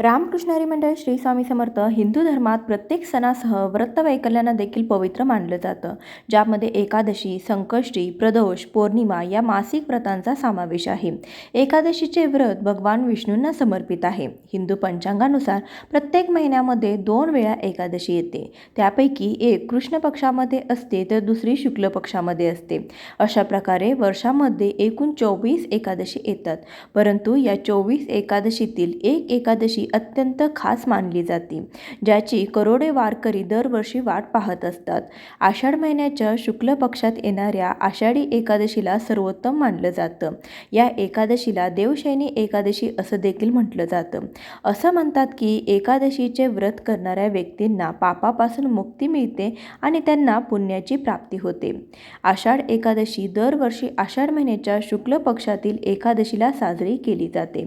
रामकृष्णारी मंडळ श्री स्वामी समर्थ हिंदू धर्मात प्रत्येक सणासह व्रतवैकल्यांना देखील पवित्र मानलं जातं. ज्यामध्ये एकादशी संकष्टी प्रदोष पौर्णिमा या मासिक व्रतांचा समावेश आहे. एकादशीचे व्रत भगवान विष्णूंना समर्पित आहे. हिंदू पंचांगानुसार प्रत्येक महिन्यामध्ये दोन वेळा एकादशी येते. त्यापैकी एक कृष्ण पक्षामध्ये असते तर दुसरी शुक्ल पक्षामध्ये असते. अशा प्रकारे वर्षामध्ये एकूण चोवीस एकादशी येतात. परंतु या चोवीस एकादशीतील एक एकादशी अत्यंत खास मानली जाते ज्याची करोडे वारकरी दरवर्षी वाट पाहत असतात. आषाढ महिन्याच्या शुक्ल पक्षात येणाऱ्या आषाढी एकादशीला सर्वोत्तम मानलं जातं. या एकादशीला देवशैनी एकादशी असं देखील म्हटलं जातं. असं म्हणतात की एकादशीचे व्रत करणाऱ्या व्यक्तींना पापापासून मुक्ती मिळते आणि त्यांना पुण्याची प्राप्ती होते. आषाढ एकादशी दरवर्षी आषाढ महिन्याच्या शुक्ल पक्षातील एकादशीला साजरी केली जाते.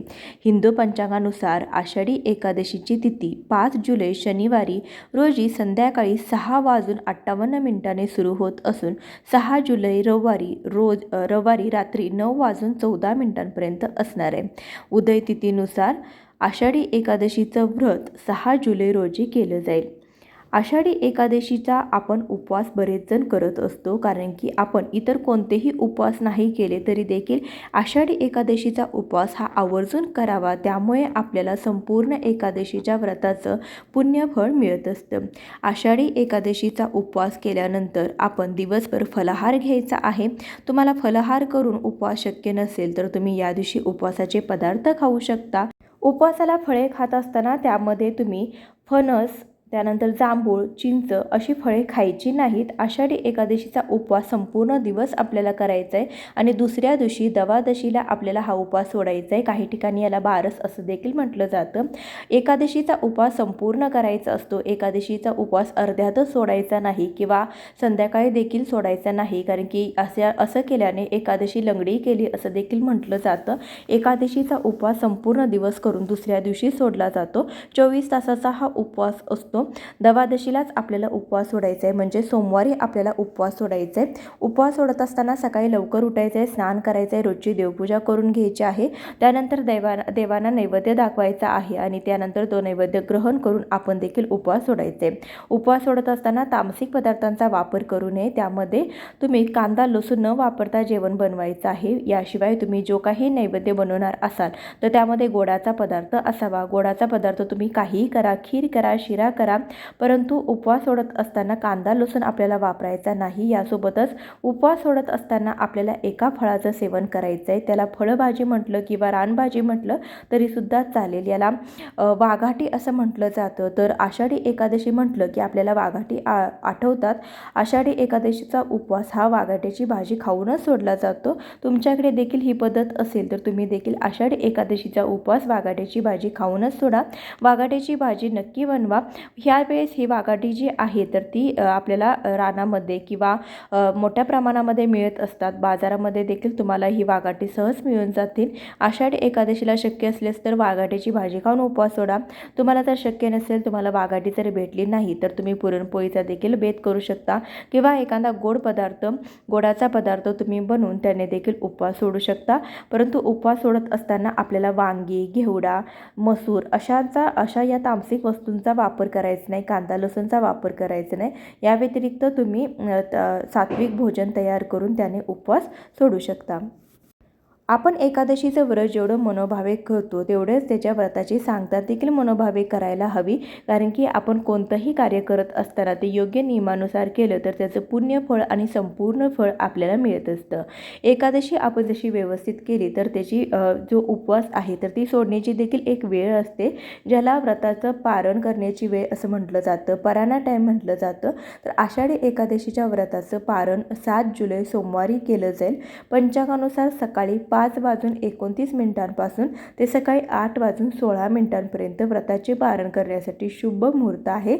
हिंदू पंचांगानुसार आषाढी एकादशीची तिथी. पाच जुलै शनिवारी रोजी संध्याकाळी सहा वाजून अठ्ठावन्न मिनिटांनी सुरू होत असून सहा जुलै रविवारी रोज रविवारी रात्री नऊ वाजून चौदा मिनिटांपर्यंत असणार आहे. उदय तिथीनुसार आषाढी एकादशीचं व्रत सहा जुलै रोजी केलं जाईल. आषाढी एकादशीचा आपण उपवास बरेचजण करत असतो कारण की आपण इतर कोणतेही उपवास नाही केले तरी देखील आषाढी एकादशीचा उपवास हा आवर्जून करावा. त्यामुळे आपल्याला संपूर्ण एकादशीच्या व्रताचं पुण्यफळ मिळत असतं. आषाढी एकादशीचा उपवास केल्यानंतर आपण दिवसभर फलाहार घ्यायचा आहे. तुम्हाला फलाहार करून उपवास शक्य नसेल तर तुम्ही या दिवशी उपवासाचे पदार्थ खाऊ शकता. उपवासाला फळे खात असताना त्यामध्ये तुम्ही फणस त्यानंतर जांभूळ चिंच अशी फळे खायची नाहीत. आषाढी एकादशीचा उपवास संपूर्ण दिवस आपल्याला करायचा आहे आणि दुसऱ्या दिवशी दवादशीला आपल्याला हा उपवास सोडायचा आहे काही ठिकाणी याला बारस असं देखील म्हटलं जातं. एकादशीचा उपवास संपूर्ण करायचा असतो. एकादशीचा उपवास अर्ध्यातच सोडायचा नाही किंवा संध्याकाळी देखील सोडायचा नाही. कारण की असं असं केल्याने एकादशी लंगडी केली असं देखील म्हटलं जातं. एकादशीचा उपवास संपूर्ण दिवस करून दुसऱ्या दिवशी सोडला जातो. चोवीस तासाचा हा उपवास असतो. दवादशीलाच आपल्याला उपवास सोडायचा आहे. म्हणजे सोमवारी आपल्याला उपवास सोडायचा आहे. उपवास सोडत असताना सकाळी लवकर उठायचं आहे स्नान करायचं आहे रोजची देवपूजा करून घ्यायची आहे. त्यानंतर देवा देवांना नैवेद्य दाखवायचा आहे आणि त्यानंतर तो नैवेद्य ग्रहण करून आपण देखील उपवास सोडायचे उपवास सोडत असताना तामसिक पदार्थांचा वापर करू नये. त्यामध्ये तुम्ही कांदा लसूण न वापरता जेवण बनवायचं आहे. याशिवाय तुम्ही जो काही नैवेद्य बनवणार असाल तर त्यामध्ये गोडाचा पदार्थ असावा. गोडाचा पदार्थ तुम्ही काहीही करा खीर करा शिरा करा परंतु उपवास सोडत असताना कांदा लसूण आपल्याला वापरायचा नाही. यासोबतच उपवास सोडत असताना आपल्याला एका फळाचं सेवन करायचं आहे त्याला फळभाजी म्हटलं किंवा रानभाजी म्हटलं तरीसुद्धा चालेल. याला वाघाटी असं म्हटलं जातं. तर आषाढी एकादशी म्हटलं की आपल्याला वाघाटी आ आठवतात. आषाढी एकादशीचा उपवास हा वाघाट्याची भाजी खाऊनच सोडला जातो. तुमच्याकडे देखील ही पद्धत असेल तर तुम्ही देखील आषाढी एकादशीचा उपवास वाघाट्याची भाजी खाऊनच सोडा. वाघाट्याची भाजी नक्की बनवा. ह्यावेळेस ही वाघाटी जी आहे तर ती आपल्याला रानामध्ये किंवा मोठ्या प्रमाणामध्ये मिळत असतात. बाजारामध्ये देखील तुम्हाला ही वाघाटी सहज मिळून जातील. आषाढी एकादशीला शक्य असल्यास तर वाघाटीची भाजी खाऊन उपवास सोडा. तुम्हाला जर शक्य नसेल तुम्हाला वाघाटी जर भेटली नाही तर तुम्ही पुरणपोळीचा देखील बेत करू शकता किंवा एखादा गोड पदार्थ गोडाचा पदार्थ तुम्ही बनवून त्याने देखील उपवास सोडू शकता. परंतु उपवास सोडत असताना आपल्याला वांगी घेवडा मसूर अशांचा अशा या तामसिक वस्तूंचा वापर करायचं नाही कांदा लसूणचा वापर करायचा नाही. या व्यतिरिक्त तुम्ही सात्विक भोजन तयार करून त्याने उपवास सोडू शकता. आपण एकादशीचं व्रत जेवढं मनोभावे करतो तेवढेच त्याच्या व्रताची सांगता देखील मनोभावे करायला हवी. कारण की आपण कोणतंही कार्य करत असताना ते योग्य नियमानुसार केलं तर त्याचं पुण्य फळ आणि संपूर्ण फळ आपल्याला मिळत असतं. एकादशी आपण जशी व्यवस्थित केली तर त्याची जो उपवास आहे तर ती सोडण्याची देखील एक वेळ असते ज्याला व्रताचं पारण करण्याची वेळ असं म्हटलं जातं पराणा टाईम म्हटलं जातं. तर आषाढी एकादशीच्या व्रताचं पारण सात जुलै सोमवारी केलं जाईल. पंचांगानुसार सकाळी पाच वाजून एकोणतीस मिनिटांपासून ते सकाळी आठ वाजून सोळा मिनिटांपर्यंत व्रताचे पारण करण्यासाठी शुभ मुहूर्त आहे.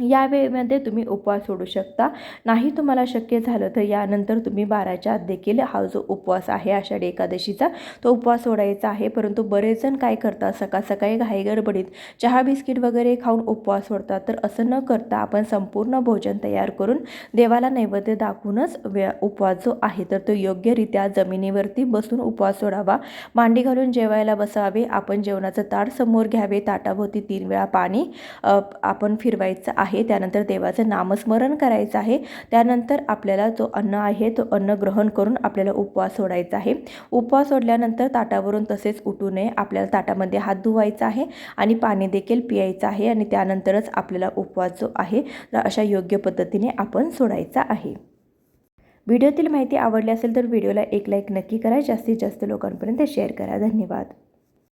या वेळेमध्ये तुम्ही उपवास सोडू शकता. नाही तुम्हाला शक्य झालं तर यानंतर तुम्ही बाराच्या आत देखील हा जो उपवास आहे आषाढी एकादशीचा तो उपवास सोडायचा आहे. परंतु बरेच जण काय करतात सकाळ सकाळी घाईगडबडीत चहा बिस्किट वगैरे खाऊन उपवास सोडतात. तर असं न करता आपण संपूर्ण भोजन तयार करून देवाला नैवेद्य दाखवूनच वे उपवास जो आहे तर तो योग्यरित्या जमिनीवरती बसून उपवास सोडावा. मांडी घालून जेवायला बसावे. आपण जेवणाचं ताट समोर घ्यावे. ताटाभोवती तीन वेळा पाणी आपण फिरवायचं आहे. आहे. त्यानंतर देवाचं नामस्मरण करायचं आहे. त्यानंतर आपल्याला जो अन्न आहे तो अन्न ग्रहण करून आपल्याला उपवास सोडायचा आहे. उपवास सोडल्यानंतर ताटावरून तसेच उठू नये आपल्याला ताटामध्ये हात धुवायचा आहे आणि पाणी देखील पियायचं आहे आणि त्यानंतरच आपल्याला उपवास जो आहे तर अशा योग्य पद्धतीने आपण सोडायचा आहे. व्हिडिओतील माहिती आवडली असेल तर व्हिडिओला एक लाईक नक्की करा. जास्तीत जास्त लोकांपर्यंत शेअर करा. धन्यवाद.